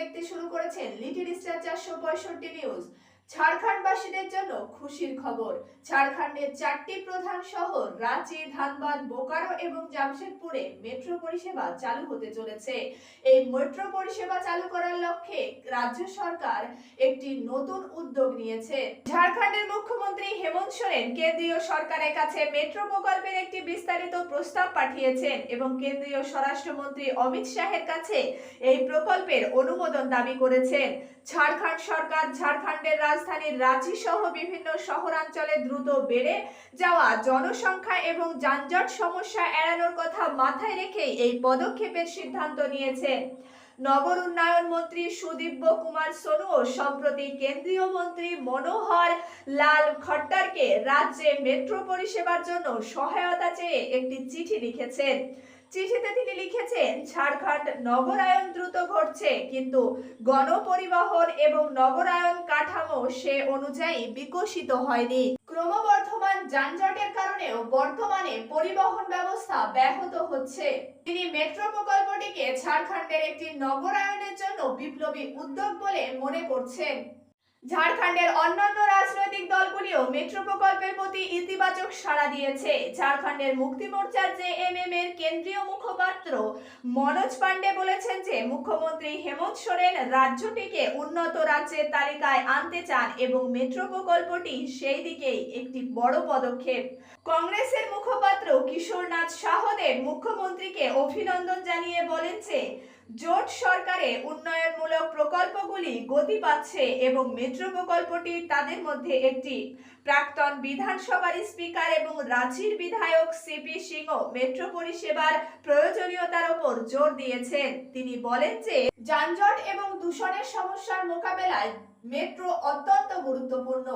দেখতে শুরু করেছেন লিটিল স্টার চারশো পঁয়ষট্টি নিউজ। ঝাড়খণ্ডবাসীদের জন্য খুশির খবর। ঝাড়খণ্ডের চারটি প্রধান শহর রাঁচি, ধানবাদ, বোকারো এবং জামশেদপুরে মেট্রো পরিষেবা চালু হতে চলেছে। এই মেট্রো পরিষেবা চালু করার লক্ষ্যে রাজ্য সরকার একটি নতুন উদ্যোগ নিয়েছে। ঝাড়খণ্ডের মুখ্যমন্ত্রী হেমন্ত সোরেন কেন্দ্রীয় সরকারের কাছে মেট্রো প্রকল্পের একটি বিস্তারিত প্রস্তাব পাঠিয়েছেন এবং কেন্দ্রীয় স্বরাষ্ট্রমন্ত্রী অমিত শাহের কাছে এই প্রকল্পের অনুমোদন দাবি করেছেন। ঝাড়খণ্ড সরকার ঝাড়খণ্ডের রাজধানী রাঁচি সহ বিভিন্ন শহরাঞ্চলে দ্রুত বেড়ে যাওয়া জনসংখ্যা এবং যানজট সমস্যা এড়ানোর কথা মাথায় রেখে এই পদক্ষেপের সিদ্ধান্ত নিয়েছে। নগর উন্নয়ন মন্ত্রী সুদীপ্য কুমার সোনুও সম্প্রতি কেন্দ্রীয় মন্ত্রী মনোহর লাল খট্টারকে রাজ্যে মেট্রো পরিষেবার জন্য সহায়তা চেয়ে একটি চিঠি লিখেছেন। চিঠিতে তিনি লিখেছেন, ঝাড়খণ্ড নগরায়ন দ্রুত ঘটছে, কিন্তু গণপরিবহন এবং নগরায়ন কাঠামো সে অনুযায়ী বিকশিত হয়নি। ক্রমবর্ধমান যানজটের কারণেও বর্তমানে পরিবহন ব্যবস্থা ব্যাহত হচ্ছে। তিনি মেট্রো প্রকল্পটিকে ঝাড়খণ্ডের একটি নগরায়নের জন্য বিপ্লবী উদ্যোগ বলে মনে করছেন। ঝাড়খণ্ডের অন্যান্য রাজনৈতিক দলগুলিও মেট্রো প্রকল্পের প্রতি ইতিবাচক সাড়া দিয়েছে। ঝাড়খণ্ডের মুক্তি মোর্চার যে এম এম এর কেন্দ্রীয় মুখপাত্র মনোজ পান্ডে বলেছেন যে মুখ্যমন্ত্রী হেমন্ত সোরেন রাজ্যটিকে উন্নত রাজ্যের তালিকায় আনতে চান এবং মেট্রো প্রকল্পটি সেই দিকেই একটি বড় পদক্ষেপ। কংগ্রেসের মুখপাত্র কিশোরনাথ শাহদেব মুখ্যমন্ত্রীকে অভিনন্দন জানিয়ে বলেন যে জোট সরকারে উন্নয়নমূলক প্রকল্পগুলি গতি পাচ্ছে এবং মেট্রো প্রকল্পটি তাদের মধ্যে একটি। প্রাক্তন বিধানসভার স্পিকার এবং রাঁচির বিধায়ক সিপি সিংহ মেট্রো পরিষেবার প্রয়োজনীয়তার ওপর জোর দিয়েছেন। তিনি বলেন যে, যানজট এবং দূষণের সমস্যার মোকাবেলায় মেট্রো অত্যন্ত গুরুত্বপূর্ণ।